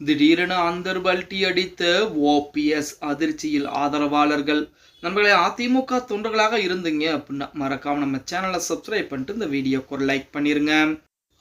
திடீரென அந்தர் பல்டி அடித்த ஓபிஎஸ் அதிர்ச்சியில் ஆதரவாளர்கள். நண்பர்களே அதிமுக தொண்டர்களாக இருந்தீங்க அப்படின்னா மறக்காம நம்ம சேனலை சப்ஸ்கிரைப் பண்ணிட்டு இந்த வீடியோக்கு ஒரு லைக் பண்ணிருங்க.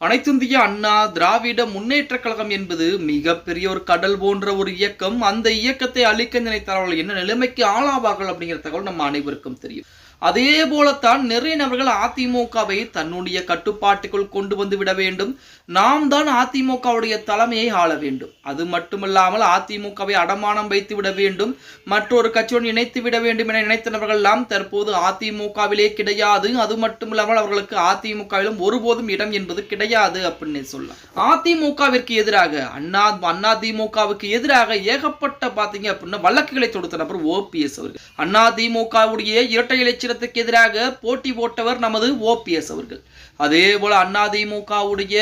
அனைத்திந்திய அண்ணா திராவிட முன்னேற்ற கழகம் என்பது மிகப்பெரிய ஒரு கடல் போன்ற ஒரு இயக்கம். அந்த இயக்கத்தை அழிக்க நினைத்தவர்கள் என்ன நிலைமைக்கு ஆளாவார்கள் அப்படிங்கிற தகவல் நம்ம அனைவருக்கும் தெரியும். அதே போலத்தான் நிறைய நபர்கள் அதிமுகவை தன்னுடைய கட்டுப்பாட்டுக்குள் கொண்டு வந்து விட வேண்டும். நாம் தான் அதிமுகவுடைய தலைமையை ஆள வேண்டும். அது மட்டுமல்லாமல் அதிமுகவை அடமானம் வைத்து விட வேண்டும். மற்றொரு கட்சியுடன் இணைத்து விட வேண்டும் என நினைத்த நபர்கள் எல்லாம் தற்போது அதிமுகவிலே கிடையாது. அது மட்டுமில்லாமல் அவர்களுக்கு அதிமுகவிலும் ஒருபோதும் இடம் என்பது கிடையாது அப்படின்னு சொல்லலாம். அதிமுகவிற்கு எதிராக அண்ணா அண்ணா திமுகவுக்கு எதிராக ஏகப்பட்ட பாத்தீங்க அப்படின்னா வழக்குகளை தொடுத்த நபர் ஓபிஎஸ் அவர்கள். அண்ணா திமுகவுடைய இரட்டை இலட்சணத்துக்கு எதிராக போட்டி போட்டவர் நமது ஓபிஎஸ் அவர்கள். அதே போல அதிமுகவுடைய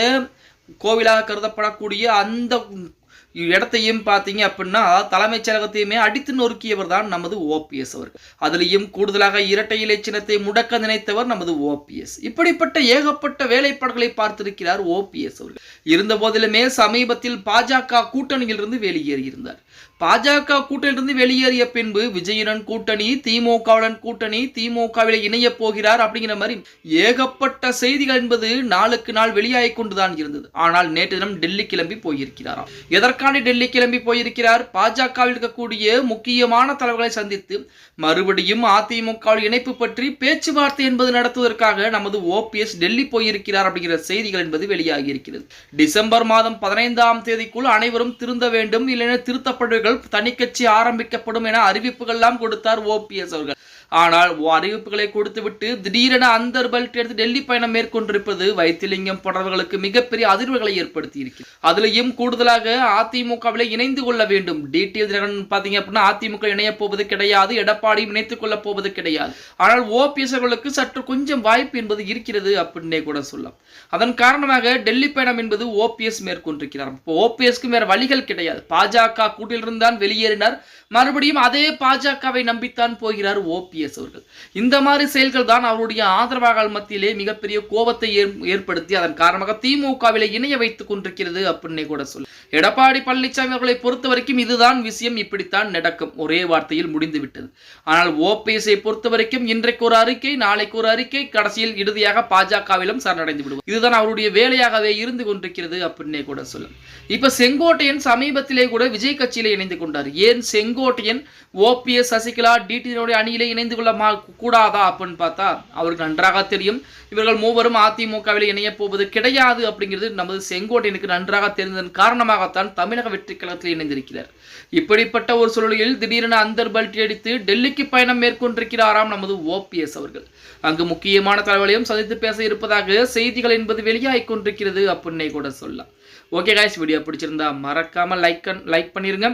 கோவிலாக கருதப்படக்கூடிய அந்த இடத்தையும் பார்த்தீங்க அப்படின்னா தலைமைச் செயலகத்தையுமே அடித்து நொறுக்கியவர் தான் நமது ஓபிஎஸ் அவர்கள். அதுலேயும் கூடுதலாக இரட்டை இலச்சினத்தை முடக்க நினைத்தவர் நமது ஓபிஎஸ். இப்படிப்பட்ட ஏகப்பட்ட வேலைப்பாடுகளை பார்த்திருக்கிறார் ஓபிஎஸ் அவர்கள். இருந்த போதிலுமே சமீபத்தில் பாஜக கூட்டணியிலிருந்து வெளியேறியிருந்தார். பாஜக கூட்டணியிலிருந்து வெளியேறிய பின்பு விஜயுடன் கூட்டணி திமுகவுடன் கூட்டணி திமுகவில் இணைய போகிறார் அப்படிங்கிற மாதிரி ஏகப்பட்ட செய்திகள் என்பது நாளுக்கு நாள் வெளியாகி கொண்டுதான் இருந்தது. ஆனால் நேற்று தினம் டெல்லி கிளம்பி போயிருக்கிறாராம். எதற்கான டெல்லி கிளம்பி போயிருக்கிறார்? பாஜகவில் இருக்கக்கூடிய முக்கியமான தலைவர்களை சந்தித்து மறுபடியும் அதிமுகவில் இணைப்பு பற்றி பேச்சுவார்த்தை என்பது நடத்துவதற்காக நமது ஓபிஎஸ் டெல்லி போயிருக்கிறார் அப்படிங்கிற செய்திகள் என்பது வெளியாகி இருக்கிறது. டிசம்பர் மாதம் பதினைந்தாம் தேதிக்குள் அனைவரும் திருந்த வேண்டும் இல்லைன்னா திருத்தப்படுவீர்கள் அவர்கள் தனிக்கட்சி ஆரம்பிக்கப்படும் என அறிவிப்புகள்லாம் கொடுத்தார் ஓபிஎஸ் அவர்கள். ஆனால் அறிவிப்புகளை கொடுத்துவிட்டு திடீரென அந்தர் பல்ட் எடுத்து டெல்லி பயணம் மேற்கொண்டிருப்பது வைத்திலிங்கம் போன்றவர்களுக்கு மிகப்பெரிய அதிர்வுகளை ஏற்படுத்தி இருக்கு அதுலயும் கூடுதலாக அதிமுகவிலே இணைந்து கொள்ள வேண்டும். டிடிஎல் தினகரன் பாத்தீங்க அப்படின்னா அதிமுக இணைய போவது கிடையாது எடப்பாடியும் இணைத்துக் கொள்ள போவது கிடையாது. ஆனால் ஓபிஎஸ் அவர்களுக்கு சற்று கொஞ்சம் வாய்ப்பு என்பது இருக்கிறது அப்படின்னே கூட சொல்லலாம். அதன் காரணமாக டெல்லி பயணம் என்பது ஓபிஎஸ் மேற்கொண்டிருக்கிறார். இப்போ ஓபிஎஸ்க்கு வேற வழிகள் கிடையாது. பாஜக கூட்டிலிருந்து தான் வெளியேறினார். மறுபடியும் அதே பாஜகவை நம்பித்தான் போகிறார் ஓபிஎஸ் அவர்கள். இந்த மாதிரி செயல்கள் தான் அவருடைய ஆதரவாளர்கள் மத்தியிலே மிகப்பெரிய கோபத்தை ஏற்படுத்தி அதன் காரணமாக திமுகவிலே இணைய வைத்துக் கொண்டிருக்கிறது அப்படின்னே கூட சொல்லு. எடப்பாடி பழனிசாமி அவர்களை பொறுத்த வரைக்கும் இதுதான் விஷயம். இப்படித்தான் நடக்கும். ஒரே வார்த்தையில் முடிந்துவிட்டது ஆனால் ஓபிஎஸ்ஐ பொறுத்த வரைக்கும் இன்றைக்கு ஒரு அறிக்கை நாளைக்கு ஒரு அறிக்கை கடைசியில் இறுதியாக பாஜகவிலும் சரணடைந்து விடுவோம். இதுதான் அவருடைய வேலையாகவே இருந்து கொண்டிருக்கிறது அப்படின்னே கூட சொல்லும் இப்ப செங்கோட்டையன் சமீபத்திலே கூட விஜய் கட்சியில இணைந்து இணைந்து கொண்டார். ஏன் செங்கோட்டையன் ஓபிஎஸ் சசிகலா டிடினுடைய அணியிலே இணைந்து கொள்ள கூடாதா அப்படின்னு பார்த்தா அவருக்கு நன்றாக தெரியும். இவர்கள் மூவரும் அதிமுகவில் இணையப் போவது கிடையாது அப்படிங்கிறது நமது செங்கோட்டையனுக்கு நன்றாக தெரிந்ததன் காரணமாகத்தான் தமிழக வெற்றி கழகத்தில் இணைந்திருக்கிறார். இப்படிப்பட்ட ஒரு சூழலில் திடீரென அந்தர் பல்டி அடித்து டெல்லிக்கு பயணம் மேற்கொண்டிருக்கிறாராம் நமது ஓபிஎஸ் அவர்கள். அங்கு முக்கியமான தலைவர்களையும் சந்தித்து பேச இருப்பதாக செய்திகள் என்பது வெளியாகிக் கொண்டிருக்கிறது அப்படின்னே கூட சொல்லலாம். ஓகே காய்ஸ் வீடியோ பிடிச்சிருந்தா மறக்காம லைக் லைக் பண்ணிருங்க.